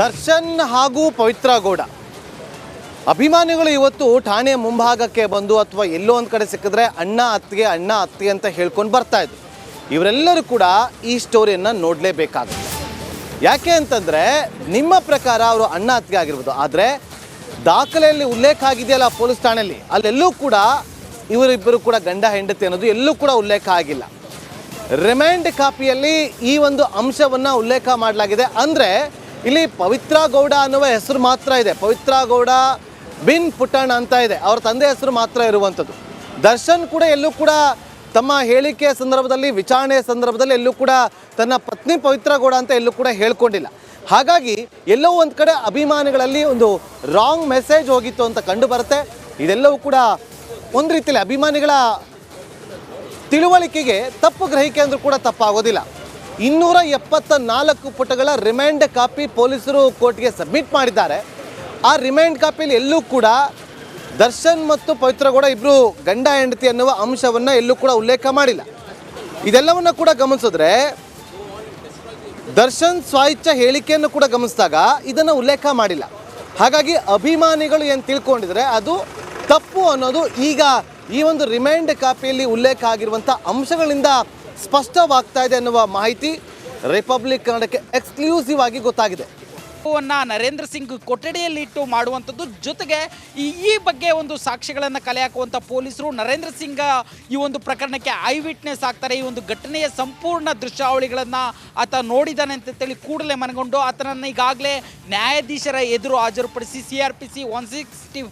ದರ್ಶನ್ ಹಾಗೂ ಪವಿತ್ರ ಗೌಡ. ಅಭಿಮಾನಿಗಳು ಇವತ್ತು ಠಾಣೆ ಮುಂಭಾಗಕ್ಕೆ ಬಂದು ಅಥವಾ ಎಲ್ಲೋ ಒಂದು ಕಡೆ ಸಿಕ್ಕಿದ್ರೆ ಅಣ್ಣ ಅತ್ತಿಗೆ ಅಣ್ಣ ಅತ್ತಿಗೆ ಅಂತ ಹೇಳ್ಕೊಂಡು ಬರ್ತಾ ಇದ್ರು. ಇವರೆಲ್ಲರೂ ಕೂಡ ಈ ಸ್ಟೋರಿಯನ್ನು ನೋಡಲೇಬೇಕಾಗುತ್ತೆ. ಯಾಕೆ ಅಂತಂದರೆ ನಿಮ್ಮ ಪ್ರಕಾರ ಅವರು ಅಣ್ಣ ಅತ್ತಿಗೆ ಆಗಿರ್ಬೋದು. ಆದರೆ ದಾಖಲೆಯಲ್ಲಿ ಉಲ್ಲೇಖ ಆಗಿದೆಯಲ್ಲ ಪೊಲೀಸ್ ಠಾಣೆಯಲ್ಲಿ? ಅಲ್ಲೆಲ್ಲೂ ಕೂಡ ಇವರಿಬ್ಬರು ಕೂಡ ಗಂಡ, ಹೆಂಡತಿ ಅನ್ನೋದು ಎಲ್ಲೂ ಕೂಡ ಉಲ್ಲೇಖ ಆಗಿಲ್ಲ. ರಿಮೈಂಡ್ ಕಾಪಿಯಲ್ಲಿ ಈ ಒಂದು ಅಂಶವನ್ನು ಉಲ್ಲೇಖ ಮಾಡಲಾಗಿದೆ. ಅಂದರೆ ಇಲ್ಲಿ ಪವಿತ್ರ ಗೌಡ ಅನ್ನುವ ಹೆಸರು ಮಾತ್ರ ಇದೆ. ಪವಿತ್ರ ಗೌಡ ಬಿನ್ ಪುಟ್ಟಣ್ಣ ಅಂತ ಇದೆ. ಅವ್ರ ತಂದೆ ಹೆಸರು ಮಾತ್ರ ಇರುವಂಥದ್ದು. ದರ್ಶನ್ ಕೂಡ ಎಲ್ಲೂ ಕೂಡ ತಮ್ಮ ಹೇಳಿಕೆಯ ಸಂದರ್ಭದಲ್ಲಿ ವಿಚಾರಣೆಯ ಸಂದರ್ಭದಲ್ಲಿ ಎಲ್ಲೂ ಕೂಡ ತನ್ನ ಪತ್ನಿ ಪವಿತ್ರ ಗೌಡ ಅಂತ ಎಲ್ಲೂ ಕೂಡ ಹೇಳ್ಕೊಂಡಿಲ್ಲ. ಹಾಗಾಗಿ ಎಲ್ಲೋ ಒಂದು ಕಡೆ ಅಭಿಮಾನಿಗಳಲ್ಲಿ ಒಂದು ರಾಂಗ್ ಮೆಸೇಜ್ ಹೋಗಿತ್ತು ಅಂತ ಕಂಡು ಬರುತ್ತೆ. ಇದೆಲ್ಲವೂ ಕೂಡ ಒಂದು ರೀತಿಯಲ್ಲಿ ಅಭಿಮಾನಿಗಳ ತಿಳುವಳಿಕೆಗೆ ತಪ್ಪು ಗ್ರಹಿಕೆ ಅಂದರೂ ಕೂಡ ತಪ್ಪಾಗೋದಿಲ್ಲ. ಇನ್ನೂರ ಎಪ್ಪತ್ತ ನಾಲ್ಕು ಪುಟಗಳ ರಿಮೈಂಡ್ ಕಾಪಿ ಪೊಲೀಸರು ಕೋರ್ಟ್ಗೆ ಸಬ್ಮಿಟ್ ಮಾಡಿದ್ದಾರೆ. ಆ ರಿಮೈಂಡ್ ಕಾಪಿಯಲ್ಲಿ ಎಲ್ಲೂ ಕೂಡ ದರ್ಶನ್ ಮತ್ತು ಪವಿತ್ರಗೌಡ ಇಬ್ಬರು ಗಂಡ ಹೆಂಡತಿ ಅನ್ನುವ ಅಂಶವನ್ನು ಎಲ್ಲೂ ಕೂಡ ಉಲ್ಲೇಖ ಮಾಡಿಲ್ಲ. ಇದೆಲ್ಲವನ್ನು ಕೂಡ ಗಮನಿಸಿದ್ರೆ ದರ್ಶನ್ ಸ್ವಾಯಿಚ್ಛ ಹೇಳಿಕೆಯನ್ನು ಕೂಡ ಗಮನಿಸಿದಾಗ ಇದನ್ನು ಉಲ್ಲೇಖ ಮಾಡಿಲ್ಲ. ಹಾಗಾಗಿ ಅಭಿಮಾನಿಗಳು ಏನು ತಿಳ್ಕೊಂಡಿದ್ರೆ ಅದು ತಪ್ಪು ಅನ್ನೋದು ಈಗ ಈ ಒಂದು ರಿಮೈಂಡ್ ಕಾಪಿಯಲ್ಲಿ ಉಲ್ಲೇಖ ಆಗಿರುವಂಥ ಅಂಶಗಳಿಂದ ಸ್ಪಷ್ಟವಾಗ್ತಾ ಇದೆ ಅನ್ನುವ ಮಾಹಿತಿ ರಿಪಬ್ಲಿಕ್ ಕನ್ನಡಕ್ಕೆ ಎಕ್ಸ್ಕ್ಲೂಸಿವ್ ಆಗಿ ಗೊತ್ತಾಗಿದೆ. ನರೇಂದ್ರ ಸಿಂಗ್ ಕೊಠಡಿಯಲ್ಲಿ ಇಟ್ಟು ಮಾಡುವಂಥದ್ದು ಜೊತೆಗೆ ಈ ಈ ಬಗ್ಗೆ ಒಂದು ಸಾಕ್ಷಿಗಳನ್ನು ಕಲೆ ಹಾಕುವಂಥ ಪೊಲೀಸರು ನರೇಂದ್ರ ಸಿಂಗ್ ಈ ಒಂದು ಪ್ರಕರಣಕ್ಕೆ ಐ ವಿಟ್ನೆಸ್ ಆಗ್ತಾರೆ. ಈ ಒಂದು ಘಟನೆಯ ಸಂಪೂರ್ಣ ದೃಶ್ಯಾವಳಿಗಳನ್ನು ಆತ ನೋಡಿದ್ದಾನೆ ಅಂತೇಳಿ ಕೂಡಲೇ ಮನಗೊಂಡು ಆತನನ್ನು ಈಗಾಗಲೇ ನ್ಯಾಯಾಧೀಶರ ಎದುರು ಹಾಜರುಪಡಿಸಿ C R P C one sixty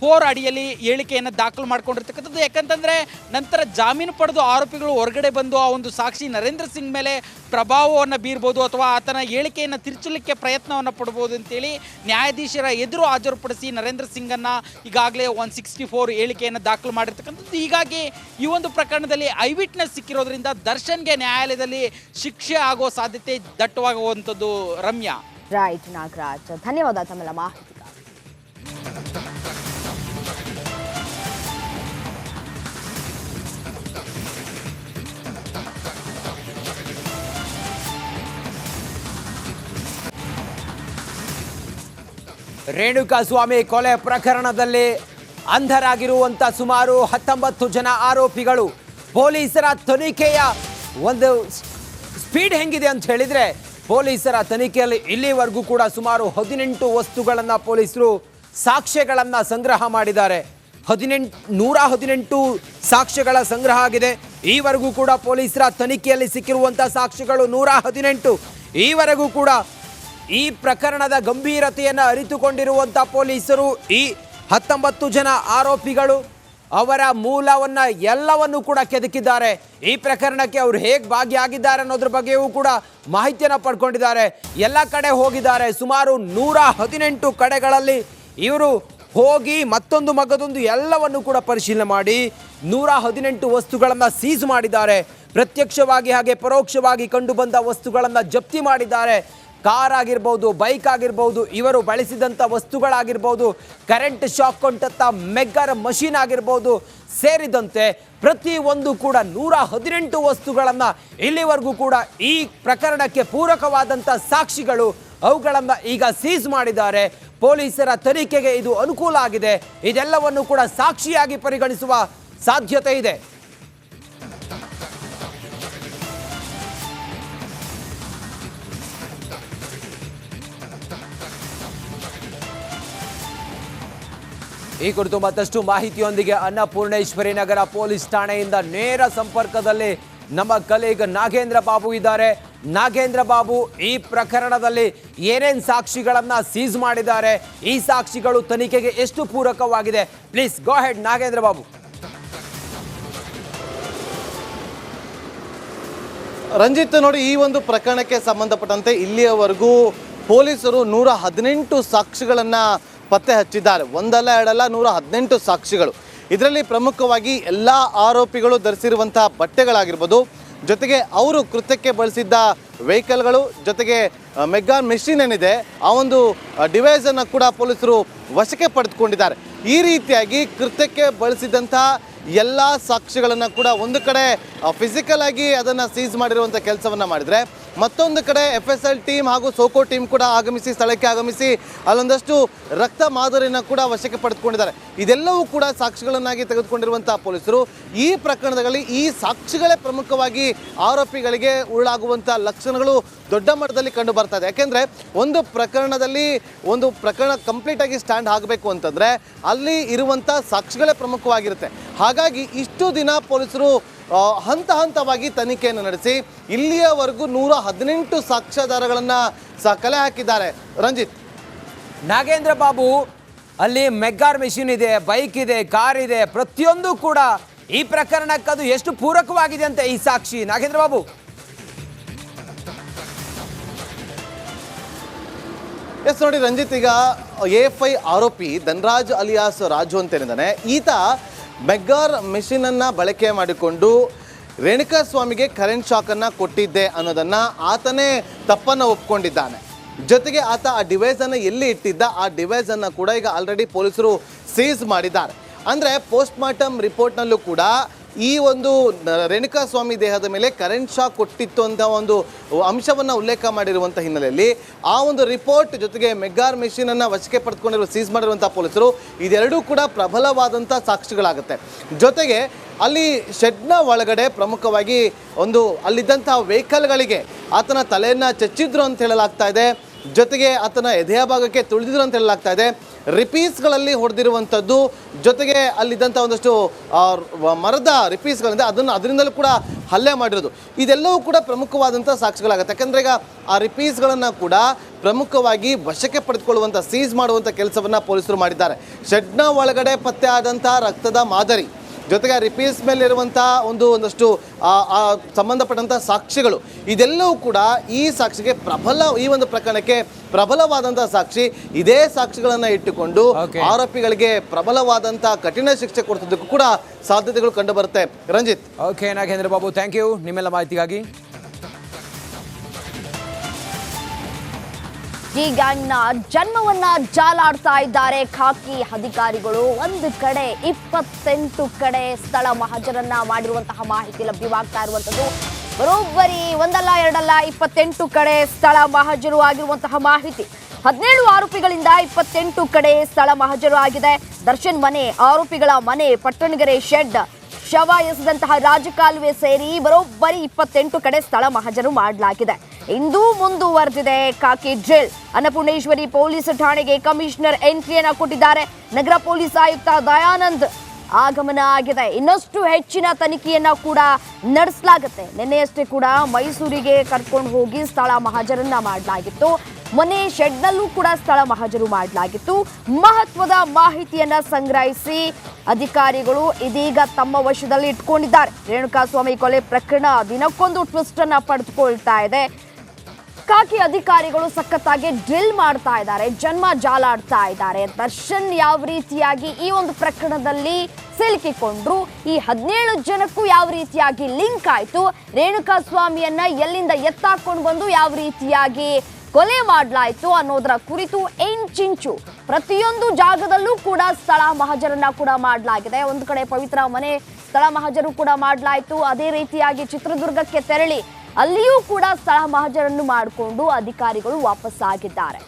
four ಅಡಿಯಲ್ಲಿ ಹೇಳಿಕೆಯನ್ನು ದಾಖಲು ಮಾಡ್ಕೊಂಡಿರ್ತಕ್ಕಂಥದ್ದು. ಯಾಕಂತಂದರೆ ನಂತರ ಜಾಮೀನು ಪಡೆದು ಆರೋಪಿಗಳು ಹೊರಗಡೆ ಬಂದು ಆ ಒಂದು ಸಾಕ್ಷಿ ನರೇಂದ್ರ ಸಿಂಗ್ ಮೇಲೆ ಪ್ರಭಾವವನ್ನು ಬೀರ್ಬೋದು ಅಥವಾ ಆತನ ಹೇಳಿಕೆಯನ್ನು ತಿರುಚಲಿಕ್ಕೆ ಪ್ರಯತ್ನವನ್ನು ಪಡ್ಬೋದು ಅಂತೇಳಿ ನ್ಯಾಯಾಧೀಶರ ಎದುರು ಹಾಜರುಪಡಿಸಿ ನರೇಂದ್ರ ಸಿಂಗನ್ನು ಈಗಾಗಲೇ ಒನ್ ಸಿಕ್ಸ್ಟಿ ಫೋರ್ ಹೇಳಿಕೆಯನ್ನು ದಾಖಲು ಮಾಡಿರ್ತಕ್ಕಂಥದ್ದು. ಹೀಗಾಗಿ ಈ ಒಂದು ಪ್ರಕರಣದಲ್ಲಿ ಐ ವಿಟ್ನೆಸ್ ಸಿಕ್ಕಿರೋದ್ರಿಂದ ದರ್ಶನ್ಗೆ ನ್ಯಾಯಾಲಯದಲ್ಲಿ ಶಿಕ್ಷೆ ಆಗೋ ಸಾಧ್ಯತೆ ದಟ್ಟವಾಗುವಂಥದ್ದು ರಮ್ಯಾ. ರೈಟ್ ನಾಗರಾಜ್, ಧನ್ಯವಾದ ತಮ್ಮೆಲ್ಲ ಮಾಹಿತಿ ರೇಣುಕಾಸ್ವಾಮಿ ಕೊಲೆ ಪ್ರಕರಣದಲ್ಲಿ ಅಂಧರಾಗಿರುವಂಥ ಸುಮಾರು ಹತ್ತೊಂಬತ್ತು ಜನ ಆರೋಪಿಗಳು ಪೊಲೀಸರ ತನಿಖೆಯ ಒಂದು ಸ್ಪೀಡ್ ಹೆಂಗಿದೆ ಅಂತ ಹೇಳಿದರೆ ಪೊಲೀಸರ ತನಿಖೆಯಲ್ಲಿ ಇಲ್ಲಿವರೆಗೂ ಕೂಡ ಸುಮಾರು ಹದಿನೆಂಟು ವಸ್ತುಗಳನ್ನು ಪೊಲೀಸರು ಸಾಕ್ಷ್ಯಗಳನ್ನು ಸಂಗ್ರಹ ಮಾಡಿದ್ದಾರೆ. ಹದಿನೆಂಟು, ನೂರ ಹದಿನೆಂಟು ಸಾಕ್ಷ್ಯಗಳ ಸಂಗ್ರಹ ಆಗಿದೆ. ಈವರೆಗೂ ಕೂಡ ಪೊಲೀಸರ ತನಿಖೆಯಲ್ಲಿ ಸಿಕ್ಕಿರುವಂಥ ಸಾಕ್ಷ್ಯಗಳು ನೂರ ಹದಿನೆಂಟು. ಈವರೆಗೂ ಕೂಡ ಈ ಪ್ರಕರಣದ ಗಂಭೀರತೆಯನ್ನು ಅರಿತುಕೊಂಡಿರುವಂಥ ಪೊಲೀಸರು ಈ ಹತ್ತೊಂಬತ್ತು ಜನ ಆರೋಪಿಗಳು ಅವರ ಮೂಲವನ್ನು ಎಲ್ಲವನ್ನು ಕೂಡ ಕೆದಕಿದ್ದಾರೆ. ಈ ಪ್ರಕರಣಕ್ಕೆ ಅವರು ಹೇಗೆ ಭಾಗಿಯಾಗಿದ್ದಾರೆ ಅನ್ನೋದ್ರ ಬಗ್ಗೆಯೂ ಕೂಡ ಮಾಹಿತಿಯನ್ನು ಪಡ್ಕೊಂಡಿದ್ದಾರೆ. ಎಲ್ಲ ಕಡೆ ಹೋಗಿದ್ದಾರೆ. ಸುಮಾರು ನೂರ ಹದಿನೆಂಟು ಕಡೆಗಳಲ್ಲಿ ಇವರು ಹೋಗಿ ಮತ್ತೊಂದು ಮಗದೊಂದು ಎಲ್ಲವನ್ನು ಕೂಡ ಪರಿಶೀಲನೆ ಮಾಡಿ ನೂರ ಹದಿನೆಂಟು ವಸ್ತುಗಳನ್ನು ಸೀಸ್ ಮಾಡಿದ್ದಾರೆ. ಪ್ರತ್ಯಕ್ಷವಾಗಿ ಹಾಗೆ ಪರೋಕ್ಷವಾಗಿ ಕಂಡುಬಂದ ವಸ್ತುಗಳನ್ನು ಜಪ್ತಿ ಮಾಡಿದ್ದಾರೆ. ಕಾರ್ ಆಗಿರ್ಬೋದು, ಬೈಕ್ ಆಗಿರ್ಬೋದು, ಇವರು ಬಳಸಿದಂಥ ವಸ್ತುಗಳಾಗಿರ್ಬೋದು, ಕರೆಂಟ್ ಶಾಕ್ ಕೊಟ್ಟಂಥ ಮೆಗ್ಗರ್ ಮಷೀನ್ ಆಗಿರ್ಬೋದು, ಸೇರಿದಂತೆ ಪ್ರತಿ ಒಂದು ಕೂಡ ನೂರ ಹದಿನೆಂಟು ವಸ್ತುಗಳನ್ನು ಇಲ್ಲಿವರೆಗೂ ಕೂಡ ಈ ಪ್ರಕರಣಕ್ಕೆ ಪೂರಕವಾದಂಥ ಸಾಕ್ಷಿಗಳು ಅವುಗಳನ್ನು ಈಗ ಸೀಸ್ ಮಾಡಿದ್ದಾರೆ. ಪೊಲೀಸರ ತನಿಖೆಗೆ ಇದು ಅನುಕೂಲ ಆಗಿದೆ. ಇದೆಲ್ಲವನ್ನು ಕೂಡ ಸಾಕ್ಷಿಯಾಗಿ ಪರಿಗಣಿಸುವ ಸಾಧ್ಯತೆ ಇದೆ. ಈ ಕುರಿತು ಮತ್ತಷ್ಟು ಮಾಹಿತಿಯೊಂದಿಗೆ ಅನ್ನಪೂರ್ಣೇಶ್ವರಿ ನಗರ ಪೊಲೀಸ್ ಠಾಣೆಯಿಂದ ನೇರ ಸಂಪರ್ಕದಲ್ಲಿ ನಮ್ಮ ಕಲೀಗ್ ನಾಗೇಂದ್ರ ಬಾಬು ಇದ್ದಾರೆ. ನಾಗೇಂದ್ರ ಬಾಬು ಈ ಪ್ರಕರಣದಲ್ಲಿ ಏನೇನು ಸಾಕ್ಷಿಗಳನ್ನ ಸೀಸ್ ಮಾಡಿದ್ದಾರೆ, ಈ ಸಾಕ್ಷಿಗಳು ತನಿಖೆಗೆ ಎಷ್ಟು ಪೂರಕವಾಗಿದೆ? Please go ahead Nagendra Babu. Ranjith, ನೋಡಿ, ಈ ಒಂದು ಪ್ರಕರಣಕ್ಕೆ ಸಂಬಂಧಪಟ್ಟಂತೆ ಇಲ್ಲಿಯವರೆಗೂ ಪೊಲೀಸರು ನೂರ ಹದಿನೆಂಟು ಸಾಕ್ಷಿಗಳನ್ನು ಪತ್ತೆ ಹಚ್ಚಿದ್ದಾರೆ. ಒಂದಲ್ಲ, ಎರಡಲ್ಲ, ನೂರ ಹದಿನೆಂಟು ಸಾಕ್ಷಿಗಳು. ಇದರಲ್ಲಿ ಪ್ರಮುಖವಾಗಿ ಎಲ್ಲ ಆರೋಪಿಗಳು ಧರಿಸಿರುವಂತಹ ಬಟ್ಟೆಗಳಾಗಿರ್ಬೋದು, ಜೊತೆಗೆ ಅವರು ಕೃತ್ಯಕ್ಕೆ ಬಳಸಿದ್ದ ವೆಹಿಕಲ್ಗಳು, ಜೊತೆಗೆ ಮೆಗ್ಗಾನ್ ಮೆಷಿನ್ ಏನಿದೆ, ಆ ಒಂದು ಡಿವೈಸನ್ನು ಕೂಡ ಪೊಲೀಸರು ವಶಕ್ಕೆ ಪಡೆದುಕೊಂಡಿದ್ದಾರೆ. ಈ ರೀತಿಯಾಗಿ ಕೃತ್ಯಕ್ಕೆ ಬಳಸಿದಂಥ ಎಲ್ಲ ಸಾಕ್ಷಿಗಳನ್ನು ಕೂಡ ಒಂದು ಕಡೆ ಫಿಸಿಕಲ್ ಆಗಿ ಅದನ್ನು ಸೀಸ್ ಮಾಡಿರುವಂಥ ಕೆಲಸವನ್ನು ಮಾಡಿದರೆ ಮತ್ತೊಂದು ಕಡೆ ಎಫ್ ಎಸ್ ಎಲ್ ಟೀಮ್ ಹಾಗೂ ಸೋಕೋ ಟೀಮ್ ಕೂಡ ಆಗಮಿಸಿ, ಸ್ಥಳಕ್ಕೆ ಆಗಮಿಸಿ ಅಲ್ಲೊಂದಷ್ಟು ರಕ್ತ ಮಾದರಿಯನ್ನು ಕೂಡ ವಶಕ್ಕೆ ಪಡೆದುಕೊಂಡಿದ್ದಾರೆ. ಇದೆಲ್ಲವೂ ಕೂಡ ಸಾಕ್ಷಿಗಳನ್ನಾಗಿ ತೆಗೆದುಕೊಂಡಿರುವಂತಹ ಪೊಲೀಸರು. ಈ ಪ್ರಕರಣದಲ್ಲಿ ಈ ಸಾಕ್ಷಿಗಳೇ ಪ್ರಮುಖವಾಗಿ ಆರೋಪಿಗಳಿಗೆ ಉರುಳಾಗುವಂಥ ಲಕ್ಷಣಗಳು ದೊಡ್ಡ ಮಟ್ಟದಲ್ಲಿ ಕಂಡು ಬರ್ತಾ ಇದೆ. ಯಾಕೆಂದರೆ ಒಂದು ಪ್ರಕರಣದಲ್ಲಿ ಒಂದು ಪ್ರಕರಣ ಕಂಪ್ಲೀಟ್ ಆಗಿ ಸ್ಟ್ಯಾಂಡ್ ಆಗಬೇಕು ಅಂತಂದರೆ ಅಲ್ಲಿ ಇರುವಂಥ ಸಾಕ್ಷಿಗಳೇ ಪ್ರಮುಖವಾಗಿರುತ್ತೆ. ಹಾಗಾಗಿ ಇಷ್ಟು ದಿನ ಪೊಲೀಸರು ಹಂತ ಹಂತವಾಗಿ ತನಿಖೆಯನ್ನು ನಡೆಸಿ ಇಲ್ಲಿಯವರೆಗೂ ನೂರ ಹದಿನೆಂಟು ಸಾಕ್ಷ್ಯಾಧಾರಗಳನ್ನು ಸಹ ಕಲೆ ಹಾಕಿದ್ದಾರೆ. ರಂಜಿತ್. ನಾಗೇಂದ್ರ ಬಾಬು ಅಲ್ಲಿ ಮೆಗ್ಗಾರ್ ಮೆಷಿನ್ ಇದೆ ಬೈಕ್ ಇದೆ ಕಾರ್ ಇದೆ ಪ್ರತಿಯೊಂದು ಕೂಡ ಈ ಪ್ರಕರಣಕ್ಕೆ ಅದು ಎಷ್ಟು ಪೂರಕವಾಗಿದೆ ಅಂತ ಈ ಸಾಕ್ಷಿ. ನಾಗೇಂದ್ರ ಬಾಬು. ಎಸ್ ನೋಡಿ ರಂಜಿತ್ ಈಗ ಎಫ್ ಐ ಆರೋಪಿ ಧನ್ರಾಜ್ ಅಲಿಯಾಸ್ ರಾಜು ಅಂತ ಏನಿದ್ದಾನೆ ಈತ ಮೆಗ್ಗಾರ್ ಮೆಷಿನನ್ನು ಬಳಕೆ ಮಾಡಿಕೊಂಡು ರೇಣುಕಾ ಸ್ವಾಮಿಗೆ ಕರೆಂಟ್ ಶಾಕನ್ನು ಕೊಟ್ಟಿದ್ದೆ ಅನ್ನೋದನ್ನು ಆತನೇ ತಪ್ಪನ್ನು ಒಪ್ಕೊಂಡಿದ್ದಾನೆ. ಜೊತೆಗೆ ಆತ ಆ ಡಿವೈಸನ್ನು ಎಲ್ಲಿ ಇಟ್ಟಿದ್ದ, ಆ ಡಿವೈಸನ್ನು ಕೂಡ ಈಗ ಆಲ್ರೆಡಿ ಪೊಲೀಸರು ಸೀಸ್ ಮಾಡಿದ್ದಾರೆ. ಅಂದರೆ ಪೋಸ್ಟ್ ಮಾರ್ಟಮ್ ರಿಪೋರ್ಟ್ನಲ್ಲೂ ಕೂಡ ಈ ಒಂದು ರೇಣುಕಾ ಸ್ವಾಮಿ ದೇಹದ ಮೇಲೆ ಕರೆಂಟ್ ಶಾಕ್ ಕೊಟ್ಟಿತ್ತು ಅಂತ ಒಂದು ಅಂಶವನ್ನು ಉಲ್ಲೇಖ ಮಾಡಿರುವಂಥ ಹಿನ್ನೆಲೆಯಲ್ಲಿ ಆ ಒಂದು ರಿಪೋರ್ಟ್ ಜೊತೆಗೆ ಮೆಗ್ಗಾರ್ ಮೆಷಿನನ್ನು ವಶಕ್ಕೆ ಪಡೆದುಕೊಂಡಿರುವ ಸೀಸ್ ಮಾಡಿರುವಂಥ ಪೊಲೀಸರು, ಇದೆರಡೂ ಕೂಡ ಪ್ರಬಲವಾದಂಥ ಸಾಕ್ಷಿಗಳಾಗುತ್ತೆ. ಜೊತೆಗೆ ಅಲ್ಲಿ ಶೆಡ್ನ ಒಳಗಡೆ ಪ್ರಮುಖವಾಗಿ ಒಂದು ಅಲ್ಲಿದ್ದಂಥ ವೆಹಿಕಲ್ಗಳಿಗೆ ಆತನ ತಲೆಯನ್ನು ಚಚ್ಚಿದ್ರು ಅಂತ ಹೇಳಲಾಗ್ತಾ ಇದೆ. ಜೊತೆಗೆ ಆತನ ಎದೆಯ ಭಾಗಕ್ಕೆ ತುಳಿದಿದ್ರು ಅಂತ ಹೇಳಲಾಗ್ತಾ ಇದೆ. ರಿಪೀಸ್ಗಳಲ್ಲಿ ಹೊಡೆದಿರುವಂಥದ್ದು, ಜೊತೆಗೆ ಅಲ್ಲಿದ್ದಂಥ ಒಂದಷ್ಟು ಮರದ ರಿಪೀಸ್ಗಳಿಂದ ಅದನ್ನು ಅದರಿಂದಲೂ ಕೂಡ ಹಲ್ಲೆ ಮಾಡಿರೋದು. ಇದೆಲ್ಲವೂ ಕೂಡ ಪ್ರಮುಖವಾದಂಥ ಸಾಕ್ಷಿಗಳಾಗುತ್ತೆ. ಯಾಕಂದರೆ ಈಗ ಆ ರಿಪೀಸ್ಗಳನ್ನು ಕೂಡ ಪ್ರಮುಖವಾಗಿ ವಶಕ್ಕೆ ಪಡೆದುಕೊಳ್ಳುವಂಥ, ಸೀಸ್ ಮಾಡುವಂಥ ಕೆಲಸವನ್ನು ಪೊಲೀಸರು ಮಾಡಿದ್ದಾರೆ. ಶೆಡ್ನ ಒಳಗಡೆ ಪತ್ತೆ ಆದಂಥ ರಕ್ತದ ಮಾದರಿ ಜೊತೆಗೆ ಆ ರಿಪೀಸ್ ಮೇಲೆ ಇರುವಂಥ ಒಂದು ಒಂದಷ್ಟು ಸಂಬಂಧಪಟ್ಟಂಥ ಸಾಕ್ಷಿಗಳು ಇದೆಲ್ಲವೂ ಕೂಡ ಈ ಸಾಕ್ಷಿಗೆ ಪ್ರಬಲ ಈ ಒಂದು ಪ್ರಕರಣಕ್ಕೆ ಪ್ರಬಲವಾದಂಥ ಸಾಕ್ಷಿ ಇದೇ ಸಾಕ್ಷಿಗಳನ್ನು ಇಟ್ಟುಕೊಂಡು ಆರೋಪಿಗಳಿಗೆ ಪ್ರಬಲವಾದಂಥ ಕಠಿಣ ಶಿಕ್ಷೆ ಕೊಡ್ತಿದ್ದಕ್ಕೂ ಕೂಡ ಸಾಧ್ಯತೆಗಳು ಕಂಡು ಬರುತ್ತೆ. Ranjith. Okay Nagendra Babu thank you ನಿಮ್ಮೆಲ್ಲ ಮಾಹಿತಿಗಾಗಿ. ಈ ಗ್ಯಾಂಗ್ನ ಜನ್ಮವನ್ನ ಜಾಲಾಡ್ತಾ ಇದ್ದಾರೆ. ಖಾಕಿ ಅಧಿಕಾರಿಗಳು ಒಂದು ಕಡೆ, ಇಪ್ಪತ್ತೆಂಟು ಕಡೆ ಸ್ಥಳ ಮಹಜರನ್ನ ಮಾಡಿರುವಂತಹ ಮಾಹಿತಿ ಲಭ್ಯವಾಗ್ತಾ ಇರುವಂತದ್ದು ಬರೋಬ್ಬರಿ ಒಂದಲ್ಲ, ಎರಡಲ್ಲ, ಇಪ್ಪತ್ತೆಂಟು ಕಡೆ ಸ್ಥಳ ಮಹಜರು ಆಗಿರುವಂತಹ ಮಾಹಿತಿ. ಹದಿನೇಳು ಆರೋಪಿಗಳಿಂದ ಇಪ್ಪತ್ತೆಂಟು ಕಡೆ ಸ್ಥಳ ಮಹಜರು ಆಗಿದೆ. ದರ್ಶನ್ ಮನೆ, ಆರೋಪಿಗಳ ಮನೆ, ಪಟ್ಟಣಗೆರೆ ಶೆಡ್, ಶವ ಎಸೆದಂತಹ ರಾಜಕಾಲುವೆ ಸೇರಿ ಬರೋಬ್ಬರಿ ಇಪ್ಪತ್ತೆಂಟು ಕಡೆ ಸ್ಥಳ ಮಹಜರು ಮಾಡಲಾಗಿದೆ. ಇಂದು ಮುಂದುವರೆದಿದೆ ಕಾಕಿ ಡ್ರಿಲ್. ಅನ್ನಪೂರ್ಣೇಶ್ವರಿ ಪೊಲೀಸ್ ಠಾಣೆಗೆ ಕಮಿಷನರ್ ಎಂಟ್ರಿಯನ್ನು ಕೊಟ್ಟಿದ್ದಾರೆ. ನಗರ ಪೊಲೀಸ್ ಆಯುಕ್ತ ದಯಾನಂದ್ ಆಗಮನ ಆಗಿದೆ. ಇನ್ನಷ್ಟು ಹೆಚ್ಚಿನ ತನಿಖೆಯನ್ನ ಕೂಡ ನಡೆಸಲಾಗುತ್ತೆ. ನಿನ್ನೆಯಷ್ಟೇ ಕೂಡ ಮೈಸೂರಿಗೆ ಕರ್ಕೊಂಡು ಹೋಗಿ ಸ್ಥಳ ಮಹಾಜರನ್ನ ಮಾಡಲಾಗಿತ್ತು. ಮನೆ ಶೆಡ್ನಲ್ಲೂ ಕೂಡ ಸ್ಥಳ ಮಹಜರು ಮಾಡಲಾಗಿತ್ತು. ಮಹತ್ವದ ಮಾಹಿತಿಯನ್ನ ಸಂಗ್ರಹಿಸಿ ಅಧಿಕಾರಿಗಳು ಇದೀಗ ತಮ್ಮ ವಶದಲ್ಲಿ ಇಟ್ಕೊಂಡಿದ್ದಾರೆ. ರೇಣುಕಾಸ್ವಾಮಿ ಕೊಲೆ ಪ್ರಕರಣ ದಿನಕ್ಕೊಂದು ಟ್ವಿಸ್ಟ್ ಅನ್ನ ಪಡೆದುಕೊಳ್ತಾ ಇದೆ. ಕಾಕಿ ಅಧಿಕಾರಿಗಳು ಸಖತ್ತಾಗಿ ಡ್ರಿಲ್ ಮಾಡ್ತಾ ಇದ್ದಾರೆ, ಜನ್ಮ ಜಾಲಾಡ್ತಾ ಇದ್ದಾರೆ. ದರ್ಶನ್ ಯಾವ ರೀತಿಯಾಗಿ ಈ ಒಂದು ಪ್ರಕರಣದಲ್ಲಿ ಸಿಲುಕಿಕೊಂಡ್ರು? ಈ ಹದಿನೇಳು ಜನಕ್ಕೂ ಯಾವ ರೀತಿಯಾಗಿ ಲಿಂಕ್ ಆಯ್ತು? ರೇಣುಕಾ ಸ್ವಾಮಿಯನ್ನ ಎಲ್ಲಿಂದ ಎತ್ತಾಕೊಂಡು ಬಂದು ಯಾವ ರೀತಿಯಾಗಿ ಕೊಲೆ ಮಾಡಲಾಯಿತು ಅನ್ನೋದರ ಕುರಿತು ಎಂಚಿಂಚು ಪ್ರತಿಯೊಂದು ಜಾಗದಲ್ಲೂ ಕೂಡ ಸ್ಥಳ ಮಹಜರನ್ನ ಕೂಡ ಮಾಡಲಾಗಿದೆ. ಒಂದು ಕಡೆ ಪವಿತ್ರ ಮನೆ, ಸ್ಥಳ ಮಹಜರು ಕೂಡ ಮಾಡಲಾಯಿತು. ಅದೇ ರೀತಿಯಾಗಿ ಚಿತ್ರದುರ್ಗಕ್ಕೆ ತೆರಳಿ ಅಲ್ಲಿಯೂ ಕೂಡ ಸ್ಥಳ ಮಹಜರನ್ನು ಮಾಡಿಕೊಂಡು ಅಧಿಕಾರಿಗಳು ವಾಪಸ್ಸಾಗಿದ್ದಾರೆ.